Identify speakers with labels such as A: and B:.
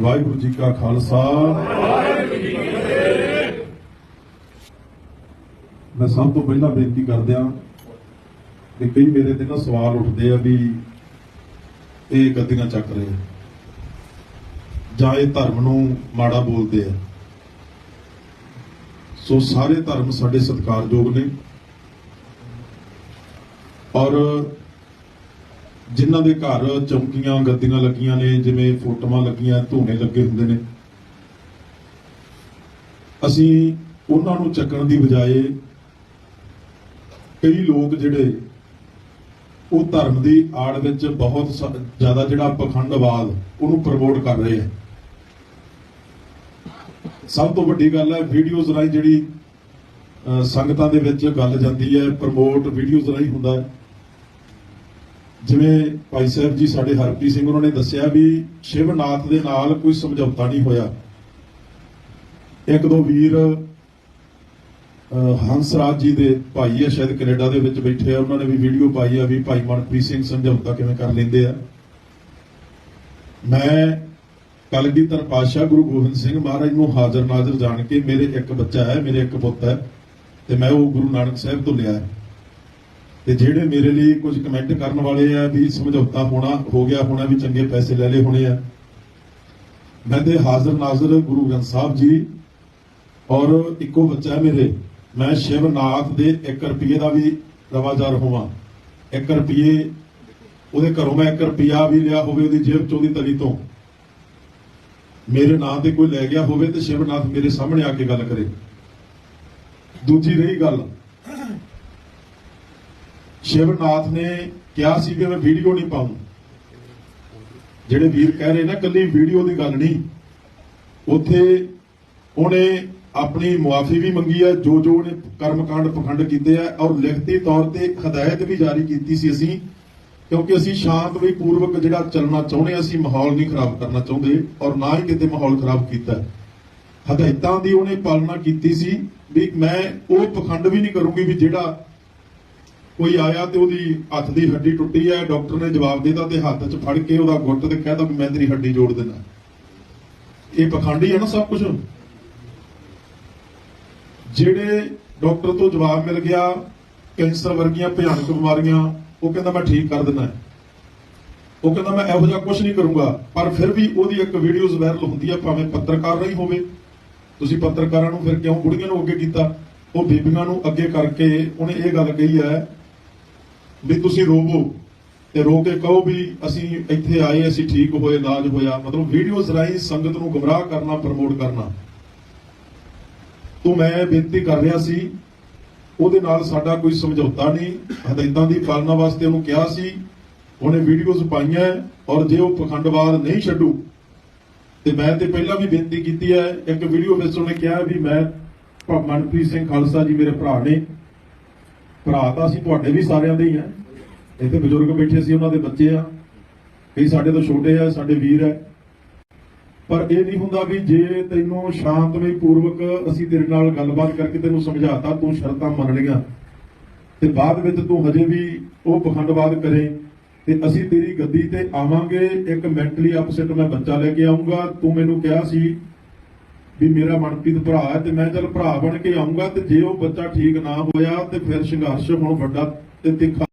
A: ਵਾਹਿਗੁਰੂ ਜੀ ਕਾ ਖਾਲਸਾ। ਮੈਂ ਸਭ ਤੋਂ ਪਹਿਲਾਂ ਬੇਨਤੀ ਕਰਦਿਆਂ ਕਿ ਕਈ ਮੇਰੇ ਤੇ ਨਾ ਸਵਾਲ ਉੱਠਦੇ ਆ ਵੀ ਇਹ ਗੱਦੀਆਂ ਚੱਕ ਰਹੇ ਜਾਂ ਇਹ ਧਰਮ ਨੂੰ ਮਾੜਾ ਬੋਲਦੇ ਆ। ਸੋ ਸਾਰੇ ਧਰਮ ਸਾਡੇ ਸਤਿਕਾਰਯੋਗ ਨੇ। ਔਰ ਜਿਨ੍ਹਾਂ ਦੇ ਘਰ ਚੌਂਕੀਆਂ, ਗੱਦੀਆਂ ਲੱਗੀਆਂ ਨੇ, ਜਿਵੇਂ ਫੋਟੋਆਂ ਲੱਗੀਆਂ, ਧੂਣੇ ਲੱਗੇ ਹੁੰਦੇ ਨੇ। ਅਸੀਂ ਉਹਨਾਂ ਨੂੰ ਚੱਕਣ ਦੀ ਬਜਾਏ ਕਈ ਲੋਕ ਜਿਹੜੇ ਉਹ ਧਰਮ ਦੀ ਆੜ ਵਿੱਚ ਬਹੁਤ ਸ- ਜ਼ਿਆਦਾ ਜਿਹੜਾ ਪਖੰਡਵਾਦ ਉਹਨੂੰ ਪ੍ਰਮੋਟ ਕਰ ਰਹੇ ਆ। ਸਭ ਤੋਂ ਵੱਡੀ ਗੱਲ ਹੈ ਵੀਡੀਓਜ਼ ਰਾਹੀਂ ਜਿਹੜੀ ਸੰਗਤਾਂ ਦੇ ਵਿੱਚ ਗੱਲ ਜਾਂਦੀ ਹੈ ਪ੍ਰਮੋਟ ਵੀਡੀਓਜ਼ ਰਾਹੀਂ ਹੁੰਦਾ ਹੈ। ਜਿਵੇਂ ਭਾਈ ਸਾਹਿਬ ਜੀ ਸਾਡੇ ਹਰਪ੍ਰੀਤ ਸਿੰਘ ਉਹਨਾਂ ਨੇ ਦੱਸਿਆ ਵੀ ਸ਼ਿਵਨਾਥ ਦੇ ਨਾਲ ਕੋਈ ਸਮਝੌਤਾ ਨਹੀਂ ਹੋਇਆ। ਇੱਕ ਦੋ ਵੀਰ ਅਹ, ਹੰਸਰਾਜ ਜੀ ਦੇ ਭਾਈ ਹੈ ਸ਼ਾਇਦ ਕੈਨੇਡਾ ਦੇ ਵਿੱਚ ਬੈਠੇ ਆ। ਉਹਨਾਂ ਨੇ ਵੀ ਵੀਡੀਓ ਪਾਈ ਆ ਵੀ ਭਾਈ ਮਨਪ੍ਰੀਤ ਸਿੰਘ ਸਮਝੌਤਾ ਕਿਵੇਂ ਕਰ ਲੈਂਦੇ ਆ। ਮੈਂ ਕਲਗੀਧਰ ਪਾਤਸ਼ਾਹ ਗੁਰੂ ਗੋਬਿੰਦ ਸਿੰਘ ਮਹਾਰਾਜ ਨੂੰ ਹਾਜ਼ਰ ਨਾਜ਼ਰ ਜਾਣ ਕੇ ਮੇਰੇ ਇੱਕ ਬੱਚਾ ਹੈ ਮੇਰੇ ਇੱਕ ਪੁੱਤ ਹੈ ਤੇ ਮੈਂ ਉਹ ਗੁਰੂ ਨਾਨਕ ਸਾਹਿਬ ਤੋਂ ਲਿਆ ਹੈ। ਤੇ ਜਿਹੜੇ ਮੇਰੇ ਲਈ ਕੁਝ ਕਮੈਂਟ ਕਰਨ ਵਾਲੇ ਆ, ਵੀ ਸਮਝੌਤਾ ਹੋਣਾ, ਹੋ ਗਿਆ ਹੋਣਾ, ਵੀ ਚੰਗੇ ਪੈਸੇ ਲੈ ਲਏ ਹੋਣੇ ਆ। ਮੈਂ ਤੇ ਹਾਜ਼ਰ ਨਾਜ਼ਰ ਗੁਰੂ ਗ੍ਰੰਥ ਸਾਹਿਬ ਜੀ ਔਰ ਇੱਕੋ ਬੱਚਾ ਮੇਰੇ। ਮੈਂ ਸ਼ਿਵਨਾਥ ਦੇ 1 ਰੁਪਏ ਦਾ ਵੀ ਰਵਾਜਾਰ ਹੋਵਾਂ 1 ਰੁਪਏ ਉਹਦੇ ਘਰੋਂ ਮੈਂ 1 ਰੁਪਿਆ ਵੀ ਲਿਆ ਹੋਵੇ ਉਹਦੀ ਜੇਬ ਚੋਂ ਦੀ ਤਲੀ ਤੋਂ। ਮੇਰੇ ਨਾਂ ਤੇ ਕੋਈ ਲੈ ਗਿਆ ਹੋਵੇ ਤੇ ਸ਼ਿਵਨਾਥ ਮੇਰੇ ਸਾਹਮਣੇ ਆ ਕੇ ਗੱਲ ਕਰੇ। ਦੂਜੀ ਰਹੀ ਗੱਲ ਸ਼ਿਵਨਾਥ ਨੇ ਕਿਹਾ ਸੀ ਕਿ ਮੈਂ ਵੀਡੀਓ ਨਹੀਂ ਪਾਉਂ। ਜਿਹੜੇ ਵੀਰ ਕਹਿ ਰਹੇ ਨਾ ਕੱਲੀ ਵੀਡੀਓ ਦੀ ਗੱਲ ਨਹੀਂ। ਉੱਥੇ ਉਹਨੇ ਆਪਣੀ ਮੁਆਫੀ ਵੀ ਮੰਗੀ ਹੈ ਜੋ ਜੋ ਉਹਨੇ ਕਰਮਕਾਂਡ ਪਖੰਡ ਕੀਤੇ ਆ ਔਰ ਲਿਖਤੀ ਤੌਰ ਤੇ ਹਦਾਇਤ ਵੀ ਜਾਰੀ ਕੀਤੀ ਸੀ ਅਸੀਂ ਕਿਉਂਕਿ ਅਸੀਂ ਸ਼ਾਂਤ ਵੀ ਪੂਰਵਕ ਜਿਹੜਾ ਚੱਲਣਾ ਚਾਹੁੰਦੇ ਹਾਂ, ਅਸੀਂ ਮਾਹੌਲ ਨਹੀਂ ਖਰਾਬ ਕਰਨਾ ਚਾਹੁੰਦੇ ਔਰ ਨਾ ਹੀ ਕਿਤੇ ਮਾਹੌਲ ਖਰਾਬ ਕੀਤਾ। ਹਦਾਇਤਾਂ ਦੀ ਉਹਨੇ ਪਾਲਣਾ ਕੀਤੀ ਸੀ ਵੀ ਮੈਂ ਉਹ ਪਖੰਡ ਵੀ ਨਹੀਂ ਕਰੂੰਗੀ ਵੀ ਜਿਹੜਾ ਕੋਈ ਆਇਆ ਤੇ ਉਹਦੀ ਹੱਥ ਦੀ ਹੱਡੀ ਟੁੱਟੀ ਹੈ ਡਾਕਟਰ ਨੇ ਜਵਾਬ ਦਿੱਤਾ ਤੇ ਹੱਥ 'ਚ ਫੜ ਕੇ ਉਹਦਾ ਗੁੱਟ ਤੇ ਕਹਿਦਾ ਮੈਂ ਤੇਰੀ ਹੱਡੀ ਜੋੜ ਦੇਣਾ ਇਹ ਪਖੰਡੀ ਹੈ ਨਾ ਸਭ ਕੁਝ ਜਿਹੜੇ ਡਾਕਟਰ ਤੋਂ ਜਵਾਬ ਮਿਲ ਗਿਆ, ਕੈਂਸਰ ਵਰਗੀਆਂ, ਭਿਆਨਕ ਬਿਮਾਰੀਆਂ, ਉਹ ਕਹਿੰਦਾ ਮੈਂ ਠੀਕ ਕਰ ਦਿੰਦਾ। ਉਹ ਕਹਿੰਦਾ ਮੈਂ ਇਹੋ ਜਿਹਾ ਕੁਝ ਨਹੀਂ ਕਰੂੰਗਾ, ਪਰ ਫਿਰ ਵੀ ਉਹਦੀ ਇੱਕ ਵੀਡੀਓਜ਼ ਵਾਇਰਲ ਹੁੰਦੀ ਹੈ ਭਾਵੇਂ ਪੱਤਰਕਾਰ ਨਹੀਂ ਹੋਵੇ। ਤੁਸੀਂ ਪੱਤਰਕਾਰਾਂ ਨੂੰ ਫਿਰ ਕਿਉਂ ਬੁੜੀਆਂ ਨੂੰ ਅੱਗੇ ਕੀਤਾ? ਉਹ ਬੀਬੀਆਂ ਨੂੰ ਅੱਗੇ ਕਰਕੇ ਉਹਨੇ ਇਹ ਗੱਲ ਕਹੀ ਹੈ ਵੀ ਤੁਸੀਂ ਰੋਵੋ ਤੇ ਰੋ ਕੇ ਕਹੋ ਵੀ ਅਸੀਂ ਇੱਥੇ ਆਏ, ਅਸੀਂ ਠੀਕ ਹੋਏ ਇਲਾਜ ਹੋਇਆ। ਮਤਲਬ ਵੀਡੀਓਜ਼ ਰਾਹੀਂ ਸੰਗਤ ਨੂੰ ਗਮਰਾਹ ਕਰਨਾ ਪ੍ਰਮੋਟ ਕਰਨਾ। ਤੋਂ ਮੈਂ ਬੇਨਤੀ ਕਰ ਰਿਹਾ ਸੀ, ਉਹਦੇ ਨਾਲ ਸਾਡਾ ਕੋਈ ਸਮਝੌਤਾ ਨਹੀਂ। ਹਦਾਇਤਾਂ ਦੀ ਪਾਲਣਾ ਵਾਸਤੇ ਉਹਨੂੰ ਕਿਹਾ ਸੀ। ਉਹਨੇ ਵੀਡੀਓਜ਼ ਪਾਈਆਂ ਔਰ ਜੇ ਉਹ ਪਖੰਡਵਾਦ ਨਹੀਂ ਛੱਡੂ, ਤੇ ਮੈਂ ਤੇ ਪਹਿਲਾਂ ਵੀ ਬੇਨਤੀ ਕੀਤੀ ਹੈ, ਇੱਕ ਵੀਡੀਓ ਵਿੱਚ ਉਹਨੇ ਕਿਹਾ ਵੀ ਮੈਂ ਮਨਪ੍ਰੀਤ ਸਿੰਘ ਖਾਲਸਾ ਜੀ ਮੇਰੇ ਭਰਾ ਨੇ। ਭਰਾ ਤਾਂ ਅਸੀਂ ਤੁਹਾਡੇ ਵੀ ਸਾਰਿਆਂ ਦੇ ਹੀ ਆ। ਇੱਥੇ ਬਜ਼ੁਰਗ ਬੈਠੇ ਸੀ, ਉਹਨਾਂ ਦੇ ਬੱਚੇ ਆ। ਕਈ ਸਾਡੇ ਤੋਂ ਛੋਟੇ ਆ, ਸਾਡੇ ਵੀਰ ਆ। ਪਰ ਇਹ ਨਹੀਂ ਹੁੰਦਾ ਵੀ ਜੇ ਤੈਨੂੰ ਸ਼ਾਂਤਮਈ ਪੂਰਵਕ ਅਸੀਂ ਤੇਰੇ ਨਾਲ ਗੱਲਬਾਤ ਕਰਕੇ ਤੈਨੂੰ ਸਮਝਾਤਾ, ਤੂੰ ਸ਼ਰਤਾਂ ਮੰਨ ਲਈਆਂ। ਤੇ ਬਾਅਦ ਵਿੱਚ ਤੂੰ ਹਜੇ ਵੀ ਉਹ ਪਖੰਡਵਾਦ ਕਰੇ। ਤੇ ਅਸੀਂ ਤੇਰੀ ਗੱਦੀ ਤੇ ਆਵਾਂਗੇ। ਇੱਕ ਮੈਂਟਲੀ ਅਪਸੈਟ ਮੈਂ ਬੱਚਾ ਲੈ ਕੇ ਆਉਂਗਾ ਤੂੰ ਮੈਨੂੰ ਕਿਹਾ ਸੀ ਵੀ ਮੇਰਾ ਮਨਪ੍ਰੀਤ ਭਰਾ ਹੈ ਤੇ ਮੈਂ ਚੱਲ ਭਰਾ ਬਣ ਕੇ ਆਉਂਗਾ ਤੇ ਜੇ ਉਹ ਬੱਚਾ ਠੀਕ ਨਾ ਹੋਇਆ ਤੇ ਫਿਰ ਸੰਘਰਸ਼ ਹੁਣ ਵੱਡਾ ਤੇ ਤਿੱਖਾ